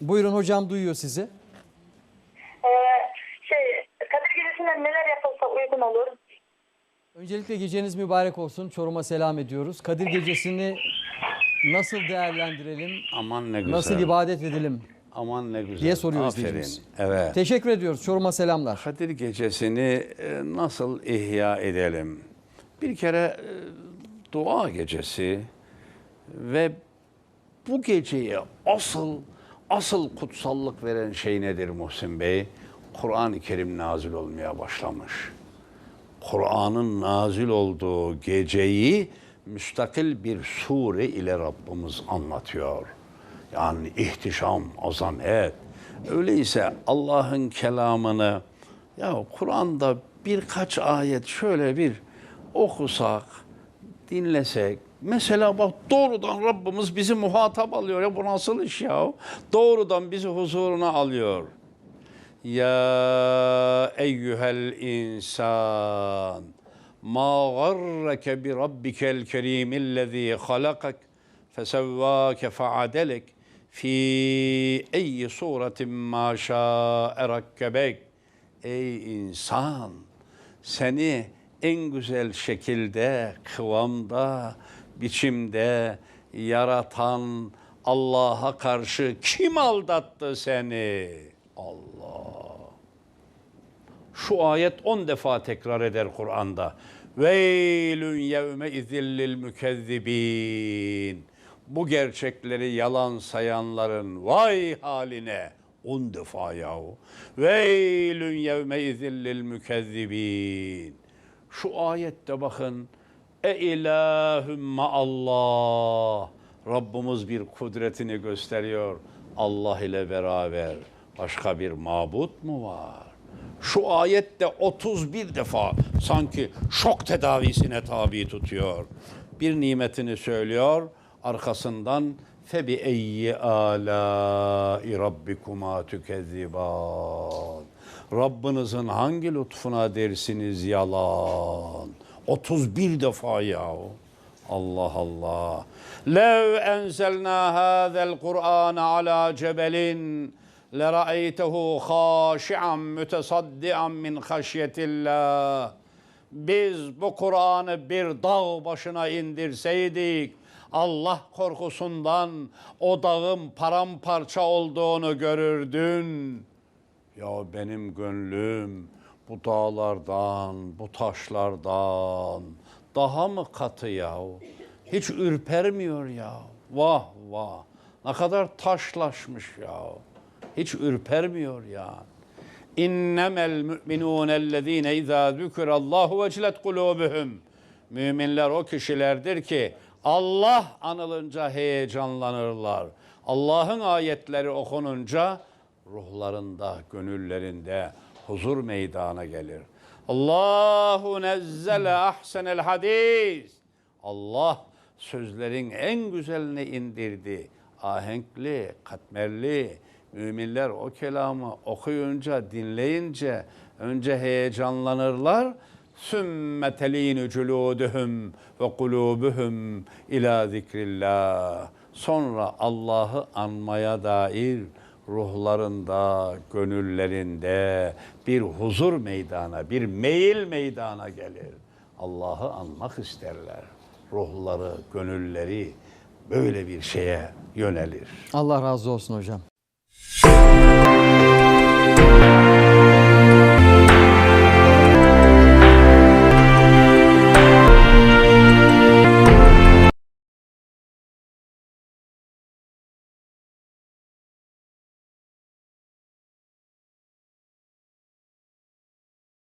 Buyurun hocam duyuyor sizi. Ee, şey, Kadir Gecesi'nde neler yapılsa uygun olur? Öncelikle geceniz mübarek olsun. Çorum'a selam ediyoruz. Kadir Gecesi'ni nasıl değerlendirelim? Aman ne güzel. Nasıl ibadet edelim? Aman ne güzel. diye soruyor Aferin. Evet. Teşekkür ediyoruz. Çorum'a selamlar. Kadir gecesini e, nasıl ihya edelim? Bir kere e, dua gecesi ve bu geceye asıl asıl kutsallık veren şey nedir Muhsin Bey? Kur'an-ı Kerim nazil olmaya başlamış. Kur'an'ın nazil olduğu geceyi müstakil bir sure ile Rabbimiz anlatıyor. Yani ihtişam, azamet. Öyleyse Allah'ın kelamını ya Kur'an'da birkaç ayet şöyle bir okusak, dinlesek. Mesela bak doğrudan Rabbimiz bizi muhatap alıyor. Ya bu nasıl iş ya? Doğrudan bizi huzuruna alıyor. Ya eyyuhel insan ma garrake bi rabbikel kerimillezî halakak fesevvâke feadelek fi eyyi suretin ma şâ'e rakkebek. Ey insan seni en güzel şekilde, kıvamda, biçimde yaratan Allah'a karşı kim aldattı seni? Allah. Şu ayet on defa tekrar eder Kur'an'da. Veylün yevme izillil mükezzibin. Bu gerçekleri yalan sayanların vay haline. On defa yahu. Veylün yevme izillil mükezzibin. Şu ayette bakın. E ilahümme Allah. Rabbimiz bir kudretini gösteriyor. Allah ile beraber başka bir mabut mu var? Şu ayette 31 defa sanki şok tedavisine tabi tutuyor. Bir nimetini söylüyor, arkasından febi eyyi alâi rabbikuma tükezziban. Rabbinizin hangi lütfuna dersiniz yalan? 31 defa yahu. Allah Allah. Lev enzelna hâzel Kur'an ala cebelin lera'eytehu khâşi'an mütesaddian min haşyetillah. Biz bu Kur'an'ı bir dağ başına indirseydik, Allah korkusundan o dağın paramparça olduğunu görürdün. Ya benim gönlüm bu dağlardan, bu taşlardan daha mı katı ya? Hiç ürpermiyor ya. Vah vah. Ne kadar taşlaşmış ya. Hiç ürpermiyor ya. İnnemel müminun ellezine izâ zükürallahu vecilet kulûbuhum. Müminler o kişilerdir ki Allah anılınca heyecanlanırlar. Allah'ın ayetleri okununca ruhlarında, gönüllerinde huzur meydana gelir. Allahu nezzele ahsenel hadis. Allah sözlerin en güzelini indirdi. Ahenkli, katmerli. Müminler o kelamı okuyunca, dinleyince önce heyecanlanırlar. Sümme telînü cülûdühüm ve kulûbuhum ilâ zikrillah. Sonra Allah'ı anmaya dair ruhlarında, gönüllerinde bir huzur meydana, bir meyil meydana gelir. Allah'ı anmak isterler. Ruhları, gönülleri böyle bir şeye yönelir. Allah razı olsun hocam.